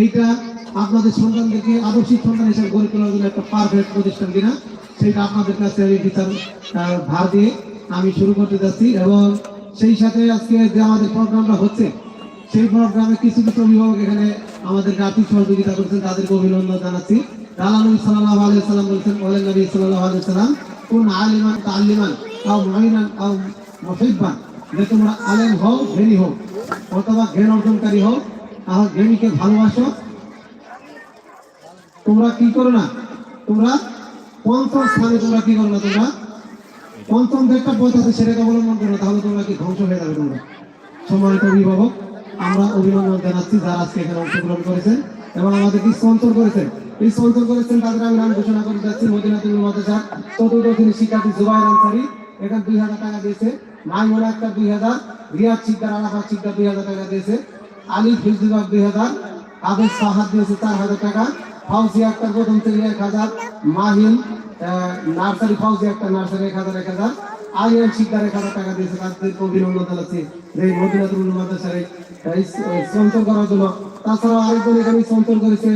এইটা আপনাদের সন্তানদেরকে আদর্শিক সন্তান হিসেবে গড়ে তোলার জন্য একটা পারফেক্ট প্রতিষ্ঠান কিনা, সেটা আপনাদের কাছে বিচার ভার দিয়ে আমি শুরু করতে যাচ্ছি। এবং সেই সাথে আজকে যে আমাদের প্রোগ্রামটা হচ্ছে, সেই প্রোগ্রামে কিছু কিছু অভিভাবক এখানে আমাদেরকে আর্থিক সহযোগিতা করছেন, তাদেরকে অভিনন্দন জানাচ্ছি। আল্লাহ নবী সাল্লাল্লাহু আলাইহি সাল্লাম বলেছেন বলেন নবী সাল্লাল্লাহু আলাইহি সাল্লাম কোন আলিমান তাআল্লিমান আও মুঈনান আও মুহিব্বান, যে তোমরা আলেম হও জ্ঞানী হও, অথবা জ্ঞান অর্জনকারী হও আর জ্ঞানীকে ভালোবাসো। তোমরা কি করো না? তোমরা পঞ্চম স্থানে তোমরা কি করো না? তোমরা পঞ্চম যে একটা সেটাকে অবলম্বন করো তাহলে তোমরা কি ধ্বংস হয়ে যাবে তোমরা। সম্মানিত অভিভাবক, আমরা অভিনন্দন জানাচ্ছি যারা আজকে এখানে অংশগ্রহণ করেছেন এবং আমাদেরকে স্পন্সর করেছেন? এই স্পন্সর করেছেন তাদের আমি নাম ঘোষণা করে যাচ্ছি মদিনাতুল মাদ্রাসা চতুর্থ শ্রেণির শিক্ষার্থী জুবাইর আনসারি, এখানে দুই হাজার টাকা দিয়েছে। মাইমুনা একটা দুই হাজার, রিয়াদ শিকদার আলাফা শিকদার দুই হাজার টাকা দিয়েছে। আলী ফিজুবাগ দুই হাজার আবেদ সাহাদ দিয়েছে চার হাজার টাকা ফাউজি আক্তার প্রথম থেকে এক হাজার, মাহিন নার্সারি ফাউজি আক্তার নার্সারি এক হাজার এক হাজার। আইএম শিকদার হাজার টাকা দিয়েছে তাদেরকে অভিনন্দন জানাচ্ছি। যে মদিনাতুল মাদ্রাসায় স্পন্সর করার জন্য। তাছাড়াও আরেকজন এখানে স্পন্সর করেছে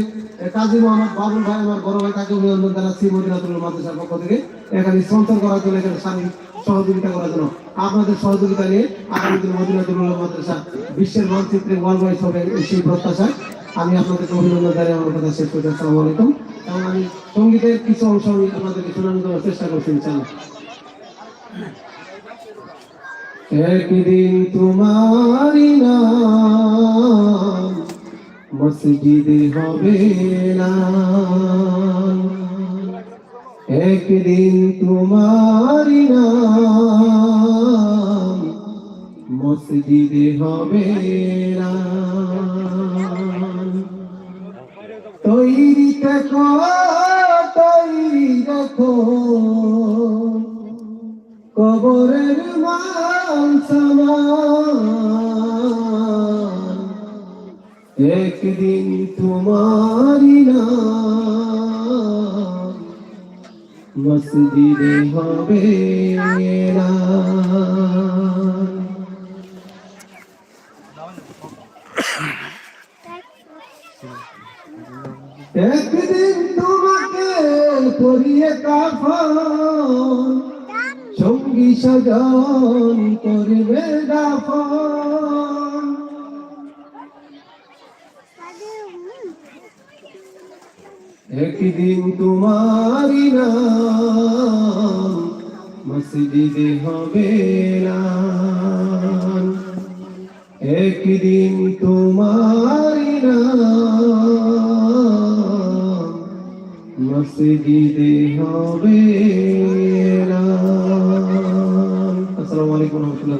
কাজী মোহাম্মদ বাবুল ভাই, আমার বড় ভাই, তাকে অভিনন্দন জানাচ্ছি মদিনাতুল মাদ্রাসার পক্ষ থেকে। এখানে স্পন্সর করার জন্য এখানে শারীরিক সহযোগিতা করার জন্য। আপনাদের সহযোগিতা নিয়ে আগামী দিনে মদিনাতুল মাদ্রাসা বিশ্বের মানচিত্রে ওয়ার্ল্ড ওয়াইড হবে এই সেই প্রত্যাশায় আমি আপনাদেরকে অভিনন্দন জানিয়ে আমার কথা শেষ করতে আসসালামু আলাইকুম। এবং আমি সঙ্গীতের কিছু অংশ আমি আপনাদেরকে শোনানোর চেষ্টা করছি, ইনশাআল্লাহ। একদিন তোমারি নাম, মসজিদে হবে না। একদিন তোমারি নাম, মসজিদে হবে না। তৈরি দেখো তৈরি দেখো কবরের মান সমান। একদিন তোমারি নাম। মসজিদে হবে একদিন তোমাকে পরিয়ে কাফন। সজন করবে একদিন তোমারি মসজিদে হবে একদিন তোমারি মসজিদে হবে না। আসসালামু আলাইকুম রহমতুল্লাহ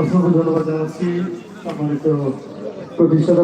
অসংখ্য ধন্যবাদ জানাচ্ছি। সম্মানিত প্রতিষ্ঠাতা